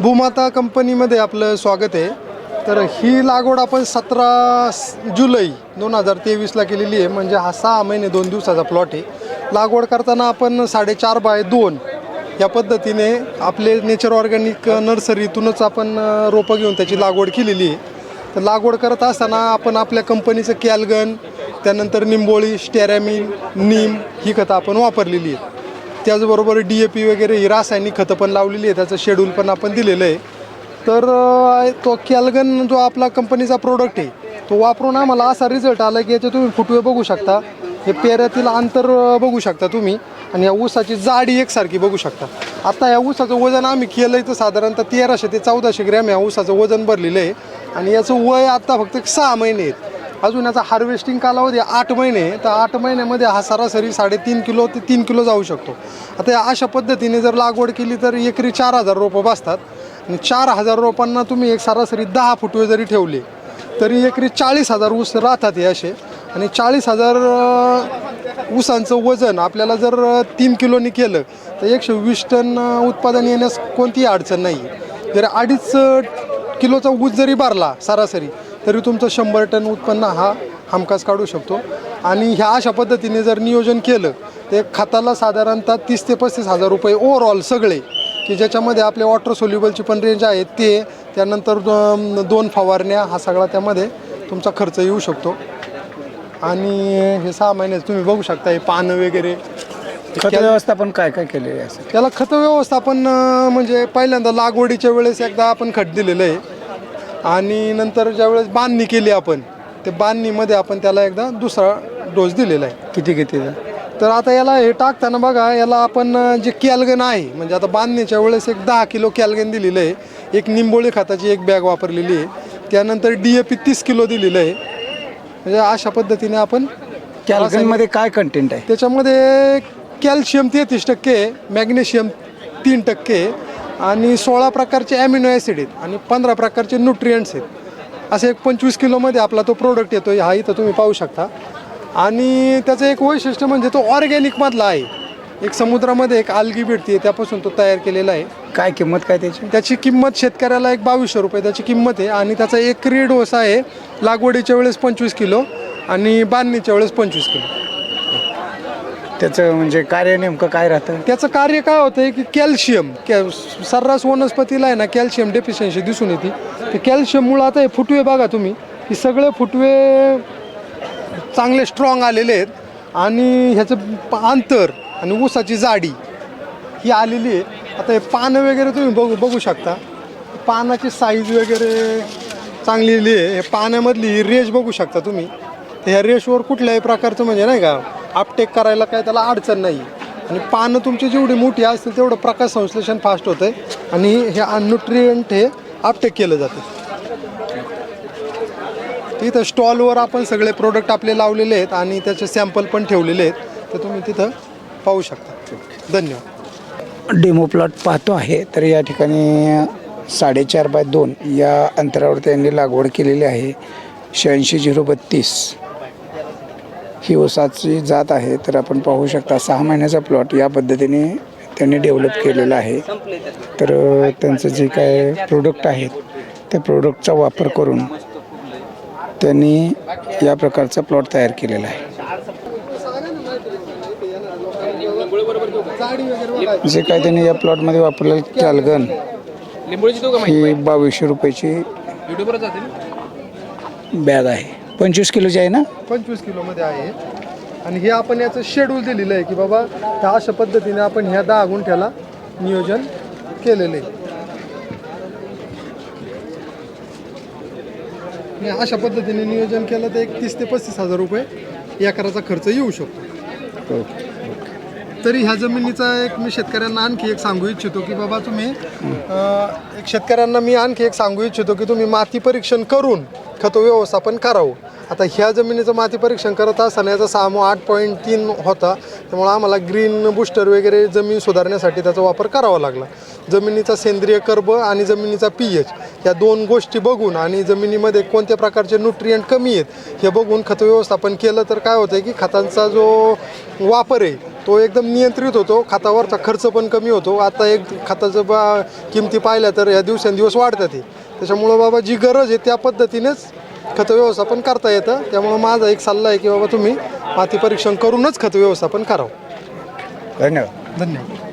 भूमाता कंपनीमध्ये आपलं स्वागत आहे. तर ही लागवड आपण सतरा जुलै दोन हजार तेवीसला केलेली आहे. म्हणजे हा सहा महिने दोन दिवसाचा प्लॉट आहे. लागवड करताना आपण साडेचार बाय दोन या पद्धतीने आपले नेचर ऑर्गॅनिक नर्सरीतूनच आपण रोपं घेऊन त्याची लागवड केलेली आहे. तर लागवड करत असताना आपण आपल्या कंपनीचं कॅलगन त्यानंतर निंबोळी स्टेरॅमिन नीम ही खतं आपण वापरलेली आहे त्याचबरोबर डी ए पी वगैरे ही रासायनिक खतं पण लावलेली आहे. त्याचं शेड्यूल पण आपण दिलेलं आहे. तर तो कॅलगन जो आपला कंपनीचा प्रोडक्ट आहे तो वापरून आम्हाला असा रिझल्ट आला की याचे तुम्ही फुटवे बघू शकता. हे पेऱ्यातील अंतर बघू शकता तुम्ही. आणि या ऊसाची जाडी एकसारखी बघू शकता. आता या ऊसाचं वजन आम्ही केलं आहे तर साधारणतः तेराशे ते चौदाशे ग्रॅम या ऊसाचं वजन भरलेलं आहे. आणि याचं वय आत्ता फक्त सहा महिने आहेत. अजून याचा हार्वेस्टिंग कालावधी आठ महिने तर आठ महिन्यामध्ये हा सरासरी साडेतीन किलो ते तीन किलो जाऊ शकतो. आता या अशा पद्धतीने जर लागवड केली तर एकरी चार हजार रोपं बसतात. आणि चार हजार रोपांना तुम्ही एक सरासरी दहा फुटवे जरी ठेवले तरी एकरी चाळीस हजार ऊस राहतात हे असे. आणि चाळीस हजार ऊसांचं वजन आपल्याला जर तीन किलोनी केलं तर एकशे वीस टन उत्पादन येण्यास कोणतीही अडचण नाही आहे जर अडीच किलोचा ऊस जरी भरला सरासरी तरी तुमचं शंभर टन उत्पन्न हा हमखास काढू शकतो. आणि ह्या अशा पद्धतीने जर नियोजन केलं तर खताला साधारणतः तीस ते पस्तीस हजार रुपये ओव्हरऑल सगळे की ज्याच्यामध्ये आपले वॉटर सोल्युबलची पण रेंज आहे ते त्यानंतर दोन फवारण्या हा सगळा त्यामध्ये तुमचा खर्च येऊ शकतो. आणि हे सहा महिन्यात तुम्ही बघू शकता हे पानं वगैरे. खत व्यवस्थापन काय काय असं? त्याला खत व्यवस्थापन म्हणजे पहिल्यांदा लागवडीच्या वेळेस एकदा आपण खत दिलेलं आहे. आणि नंतर ज्यावेळेस बांधणी केली आपण ते बांधणीमध्ये आपण त्याला एकदा दुसरा डोस दिलेला आहे. किती किती? तर आता याला हे टाकताना बघा याला आपण जे कॅलगन आहे म्हणजे आता बांधणीच्या वेळेस एक दहा किलो कॅलगन दिलेलं आहे. एक निंबोळी खताची एक बॅग वापरलेली आहे. त्यानंतर डी ए पी तीस किलो दिलेलं आहे. म्हणजे अशा पद्धतीने आपण कॅल्कनमध्ये काय कंटेंट आहे? त्याच्यामध्ये कॅल्शियम तेहतीस टक्के मॅग्नेशियम तीन टक्के आणि सोळा प्रकारचे ॲमिनो ॲसिड आहेत आणि पंधरा प्रकारचे न्यूट्रियंट्स आहेत. असे एक पंचवीस किलोमध्ये आपला तो प्रोडक्ट येतो हा इथं तुम्ही पाहू शकता. आणि त्याचं एक वैशिष्ट्य म्हणजे तो ऑर्गॅनिकमधला आहे. एक समुद्रामध्ये एक आलगी भेटते त्यापासून तो तयार केलेला आहे. काय किंमत काय त्याची? त्याची किंमत शेतकऱ्याला एक बावीसशे रुपये त्याची किंमत आहे. आणि त्याचा एकरी डोस आहे लागवडीच्या वेळेस पंचवीस किलो आणि बांधणीच्या वेळेस पंचवीस किलो त्याचं म्हणजे कार्य नेमकं काय राहतं? त्याचं कार्य काय होतं की कॅल्शियम कॅ सर्रास वनस्पतीला आहे ना कॅल्शियम डेफिशियन्सी दिसून येते. ते कॅल्शियममुळं आता हे फुटवे बघा तुम्ही. की सगळे फुटवे चांगले स्ट्रॉंग आलेले आहेत. आणि ह्याचं अंतर आणि ऊसाची जाडी ही आलेली आहे. आता हे पानं वगैरे तुम्ही बघू बघू शकता. पानाची साईज वगैरे चांगलेली आहे. हे पाण्यामधली ही रेश बघू शकता तुम्ही. तर ह्या रेशवर कुठल्याही प्रकारचं म्हणजे नाही का अपटेक करायला काय त्याला अडचण नाही. आणि पानं तुमची जेवढी मोठी असतील तेवढं प्रकाश संश्लेषण फास्ट होतं आहे आणि हे अन्युट्रियंट हे अपटेक केलं जातं तिथं स्टॉलवर आपण सगळे प्रोडक्ट आपले लावलेले आहेत आणि त्याचे सॅम्पल पण ठेवलेले आहेत. तर तुम्ही तिथं पाहू शकता. धन्यवाद. डेमो प्लॉट पाहतो आहे. तर या ठिकाणी साडेचार बाय दोन या अंतरावर त्यांनी लागवड केलेली आहे. शहाऐंशी झिरो बत्तीस. ही ऊसाची जात आहे तर आपण पाहू शकता सहा महिन्याचा प्लॉट या पद्धतीने त्यांनी डेव्हलप केलेला आहे. तर त्यांचं जे काय प्रोडक्ट आहेत त्या प्रोडक्टचा वापर करून त्यांनी या प्रकारचा प्लॉट तयार केलेला आहे. जे काय त्यांनी या प्लॉटमध्ये वापरलेलं कॅलगन ही बावीसशे रुपयाची बॅग आहे. पंचवीस किलोची आहे ना? पंचवीस किलोमध्ये आहे. आणि हे आपण याचं शेड्यूल दिलेलं आहे की बाबा त्या अशा पद्धतीने आपण ह्या दहा गुंठ्याला नियोजन केलेलं आहे. आणि अशा पद्धतीने नियोजन केलं तर एक तीस ते पस्तीस हजार रुपये एकराचा खर्च येऊ शकतो. तरी ह्या जमिनीचा एक मी शेतकऱ्यांना आणखी एक सांगू इच्छितो की बाबा तुम्ही एक शेतकऱ्यांना मी आणखी एक सांगू इच्छितो की तुम्ही माती परीक्षण करून खत व्यवस्थापन करावं. आता ह्या जमिनीचं माती परीक्षण करत असताना याचा सामो आठ पॉईंट तीन होता त्यामुळं आम्हाला ग्रीन बुस्टर वगैरे जमीन सुधारण्यासाठी त्याचा वापर करावा लागला. जमिनीचा सेंद्रिय कर्ब आणि जमिनीचा पी एच या दोन गोष्टी बघून आणि जमिनीमध्ये कोणत्या प्रकारचे न्यूट्रियंट कमी आहेत हे बघून खत व्यवस्थापन केलं तर काय होतं की खतांचा जो वापर आहे तो एकदम नियंत्रित होतो. खतावरचा खर्च पण कमी होतो. आता एक खताचं बा किमती पाहिल्या तर या दिवसेंदिवस वाढतात ते त्याच्यामुळं बाबा जी गरज आहे त्या पद्धतीनेच खत व्यवस्थापन करता येतं. त्यामुळं माझा एक सल्ला आहे की बाबा तुम्ही माती परीक्षण करूनच खत व्यवस्थापन करावं. धन्यवाद. धन्यवाद.